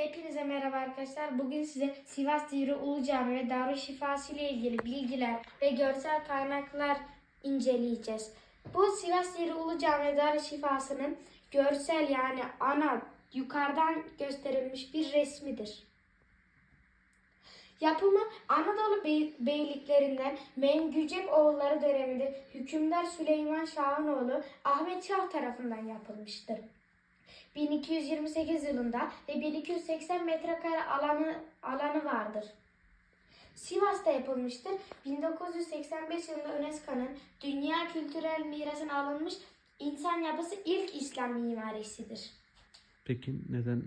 Hepinize merhaba arkadaşlar. Bugün size Sivas Divri Ulu Cami ve Darüşşifası ile ilgili bilgiler ve görsel kaynaklar inceleyeceğiz. Bu Sivas Divri Ulu Cami ve Darüşşifası'nın görsel yani ana yukarıdan gösterilmiş bir resmidir. Yapımı Anadolu bey- beyliklerinden Mengücek oğulları döneminde hükümdar Süleyman Şahınoğlu Ahmet Şah tarafından yapılmıştır. 1228 yılında ve 1280 metrekare alanı alanı vardır. Sivas'ta yapılmıştır. 1985 yılında UNESCO'nun Dünya Kültürel Mirasına alınmış insan yapısı ilk İslam mimarisidir. Peki neden?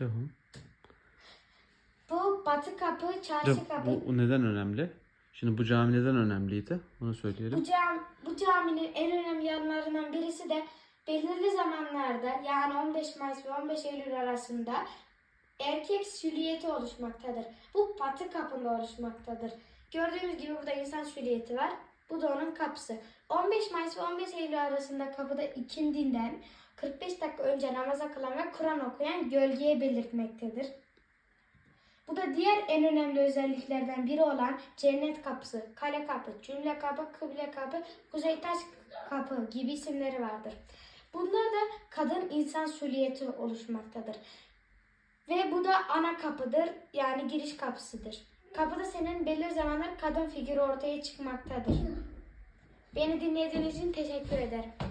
Devam. Bu Batı Kapı, Çarşı Kapı. bu neden önemli? Şimdi bu cami neden önemliydi? Bunu söyleyelim. Bu, cam, bu caminin en önemli yanlarından birisi de belirli zamanlarda yani 15 Mayıs ve 15 Eylül arasında erkek silüeti oluşmaktadır. Bu batı kapında oluşmaktadır. Gördüğünüz gibi burada insan silüeti var. Bu da onun kapısı. 15 Mayıs ve 15 Eylül arasında kapıda ikindinden 45 dakika önce namaza kılan ve Kur'an okuyan gölgeye belirtmektedir. Bu da diğer en önemli özelliklerden biri olan cennet kapısı, kale kapı, cümle kapı, kıble kapı, kuzey taş kapı gibi isimleri vardır. Bunlar da kadın insan süliyeti oluşmaktadır. Ve bu da ana kapıdır yani giriş kapısıdır. Kapıda senin belirli zamanlar kadın figürü ortaya çıkmaktadır. Beni dinlediğiniz için teşekkür ederim.